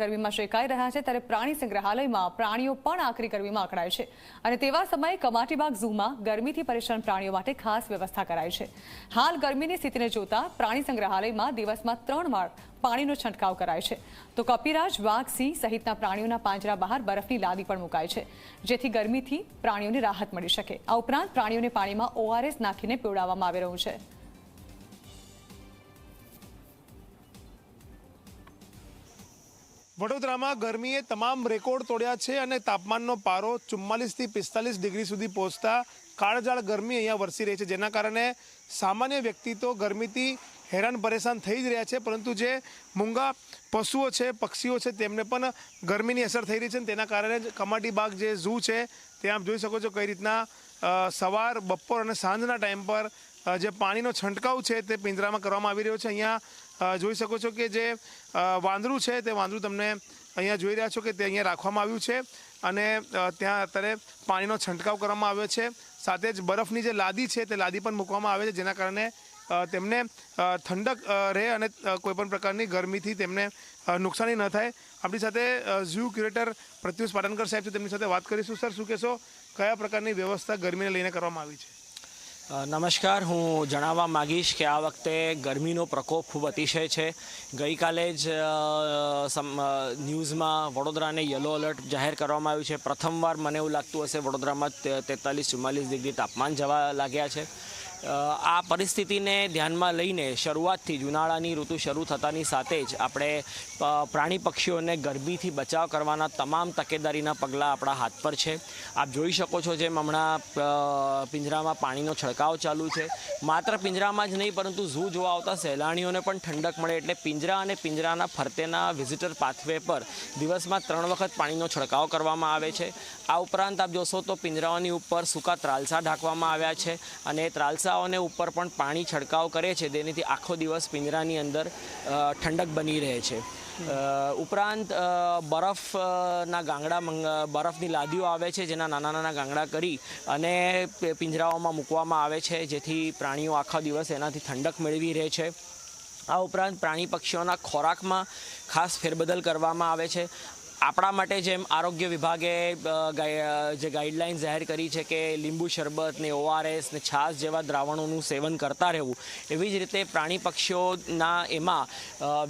ગરમીમાં શેકાઈ રહ્યા છે ત્યારે પ્રાણી સંગ્રહાલયમાં પ્રાણીઓ પણ આકરી ગરમીમાં અકળાય છે. અને તેવા સમયે કમાટીબાગ ઝૂમાં ગરમીથી પરેશાન પ્રાણીઓ માટે ખાસ વ્યવસ્થા કરાઈ છે. હાલ ગરમીની સ્થિતિને જોતા પ્રાણી સંગ્રહાલયમાં દિવસમાં ત્રણ વાર પાણીનો છંટકાવ કરાય છે. તો કપિરાજ વાઘ સિંહ સહિતના પ્રાણીઓના પાંજરા બહાર બરફની લાદી પણ મુકાય છે, જેથી ગરમીથી પ્રાણીઓને રાહત મળી શકે. આ ઉપરાંત પ્રાણીઓને પાણીમાં ઓઆરએસ નાખીને પીવડાવવામાં આવી રહ્યું છે. વડોદરામાં ગરમીએ તમામ રેકોર્ડ તોડ્યા છે અને તાપમાનનો પારો ચુમ્માલીસથી પિસ્તાલીસ ડિગ્રી સુધી પહોંચતા કાળજાળ ગરમી અહીંયા વરસી રહી છે, જેના કારણે સામાન્ય વ્યક્તિ તો ગરમીથી હેરાન પરેશાન થઈ જ રહ્યા છે, પરંતુ જે મૂંગા પશુઓ છે, પક્ષીઓ છે, તેમને પણ ગરમીની અસર થઈ રહી છે તેના કારણે જ કમાટી બાગ જે ઝૂ છે ત્યાં આપ જોઈ શકો છો કઈ રીતના સવાર, બપોર અને સાંજના ટાઈમ પર જે પાણીનો છંટકાવ છે તે પિંજરામાં કરવામાં આવી રહ્યો છે. અહીંયા જોઈ શકો છો કે જે વાંદરું છે તે વાંદરું તમને અહીંયા જોઈ રહ્યા છો કે તે અહીંયા રાખવામાં આવ્યું છે અને ત્યાં અત્યારે પાણીનો છંટકાવ કરવામાં આવ્યો છે. સાથે જ બરફની જે લાદી છે તે લાદી પણ મૂકવામાં આવે છે, જેના કારણે તેમને ઠંડક રહે અને કોઈપણ પ્રકારની ગરમીથી તેમને નુકસાની ન થાય. આપણી સાથે ઝૂ ક્યુરેટર પ્રત્યુષ પાટણકર સાહેબ છે તેમની સાથે વાત કરીશું. સર, શું કહેશો? કયા પ્રકારની વ્યવસ્થા ગરમીને લઈને કરવામાં આવી છે? નમસ્કાર. હું જણાવવા માગીશ કે આ વખતે ગરમીનો પ્રકોપ ખૂબ અતિશય છે. ગઈકાલે જ ન્યૂઝમાં વડોદરાને યલો એલર્ટ જાહેર કરવામાં આવ્યું છે. પ્રથમવાર મને એવું લાગતું હશે, વડોદરામાં તેતાલીસ, ચુમ્માલીસ ડિગ્રી તાપમાન જવા લાગ્યા છે. આ પરિસ્થિતિને ધ્યાનમાં લઈને શરૂઆતથી જ ઉનાળાની ઋતુ શરૂ થતાની સાથે જ આપણે પ્રાણી પક્ષીઓને ગરબીથી બચાવ કરવાના તમામ તકેદારીના પગલાં આપણા હાથ પર છે. આપ જોઈ શકો છો જેમ હમણાં પિંજરામાં પાણીનો છંટકાવ ચાલુ છે. માત્ર પિંજરામાં જ નહીં, પરંતુ ઝૂ જોવા આવતા સહેલાણીઓને પણ ઠંડક મળે એટલે પિંજરા અને પિંજરાના ફરતેના વિઝિટર પાથવે પર દિવસમાં ત્રણ વખત પાણીનો છંટકાવ કરવામાં આવે છે. આ ઉપરાંત આપ જોશો તો પિંજરાઓની ઉપર સૂકા ત્રાલસા ઢાંકવામાં આવ્યા છે અને એ ત્રાલસાઓને ઉપર પણ પાણી છંટકાવ કરે છે. તેનાથી આખો દિવસ પિંજરાની અંદર ઠંડક બની રહે છે. ઉપરાંત બરફના ગાંગડા બરફની લાદીઓ આવે છે, જેના નાના નાના ગાંગડા કરી અને પિંજરાઓમાં મૂકવામાં આવે છે, જેથી પ્રાણીઓ આખો દિવસ એનાથી ઠંડક મેળવી રહે છે. આ ઉપરાંત પ્રાણી પક્ષીઓના ખોરાકમાં ખાસ ફેરબદલ કરવામાં આવે છે. આપણા માટે જેમ આરોગ્ય વિભાગે ગાઈ- જે ગાઈડલાઇન જાહેર કરી છે કે લીંબુ શરબત ને ઓઆરએસ ને છાશ જેવા દ્રાવણોનું સેવન કરતા રહેવું એવી જ રીતે પ્રાણી પક્ષીઓના એમાં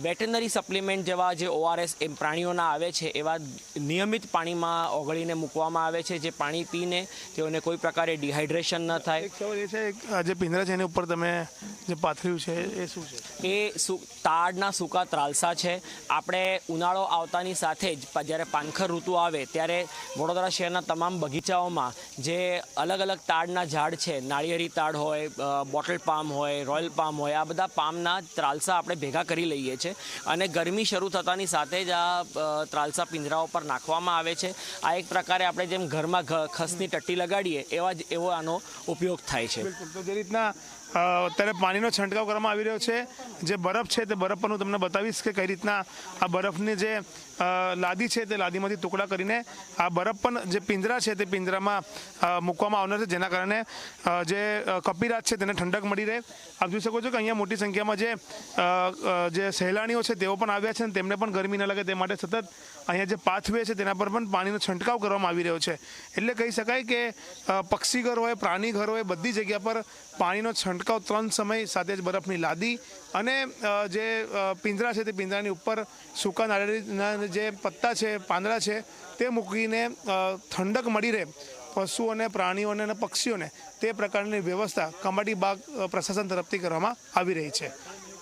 વેટનરી સપ્લિમેન્ટ જેવા જે ઓઆરએસ એમ પ્રાણીઓના આવે છે એવા નિયમિત પાણીમાં ઓગળીને મૂકવામાં આવે છે જે પાણી પીને તેઓને કોઈ પ્રકારે ડિહાઇડ્રેશન ન થાય. સવાલ એ છે જે પિંજરા છે એની ઉપર તમે જે પાથર્યું છે એ શું છે? એ સુ તાડના સૂકા ત્રાલસા છે. આપણે ઉનાળો આવતાની સાથે જ જ્યારે પાનખર ઋતુ આવે ત્યારે વડોદરા શહેરના તમામ બગીચાઓમાં જે અલગ અલગ તાડના ઝાડ છે, નાળિયેરી તાડ હોય બોટલ પામ હોય, રોયલ પામ હોય, આ બધા પામના ત્રાલસા આપણે ભેગા કરી લઈએ છીએ અને ગરમી શરૂ થતાની સાથે જ આ ત્રાલસા પિંજરાઓ પર નાખવામાં આવે છે. આ એક પ્રકારે આપણે જેમ ઘરમાં ખસની ટટ્ટી લગાડીએ એવા જ એવો આનો ઉપયોગ થાય છે. બિલકુલ. તો જે રીતના અત્યારે પાણીનો છંટકાવ કરવામાં આવી રહ્યો છે. જે બરફ છે તે બરફ પર હું તમને બતાવીશ કે કઈ રીતના આ બરફની જે લાદી છે તે લાદીમાંથી ટુકડા કરીને આ બરફ પણ જે પિંજરા છે તે પિંજરામાં મૂકવામાં આવનાર છે, જેના કારણે જે કપિરાજ છે તેને ઠંડક મળી રહે. આપ જોઈ શકો છો કે અહીંયા મોટી સંખ્યામાં જે જે સહેલાણીઓ છે તેઓ પણ આવ્યા છે અને તેમને પણ ગરમી ન લાગે તે માટે સતત અહીંયા જે પાથવે છે તેના પર પણ પાણીનો છંટકાવ કરવામાં આવી રહ્યો છે. એટલે કહી શકાય કે પક્ષીઘર પક્ષી ઘર હોય, પ્રાણી ઘર હોય, બધી જગ્યા પર પાણીનો છંટકાવ ત્રણ સમય સાથે જ બરફની લાદી અને જે પિંજરા છે તે પિંજરાની ઉપર સૂકા નાળિયેરીના જે પત્તા છે, પાંદડા છે, તે મૂકીને ઠંડક મળી રહે. પશુઓને, પ્રાણીઓને અને પક્ષીઓને તે પ્રકારની વ્યવસ્થા કમાટી બાગ પ્રશાસન તરફથી કરવામાં આવી રહી છે.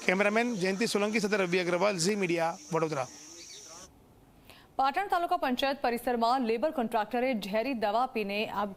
કેમેરામેન જયંતિ સોલંકી, સાથે રવિ અગ્રવાલ, ઝી મીડિયા, વડોદરા. પાટણ તાલુકા પંચાયત પરિસરમાં લેબર કોન્ટ્રાક્ટરે ઝેરી દવા પીને આપઘાત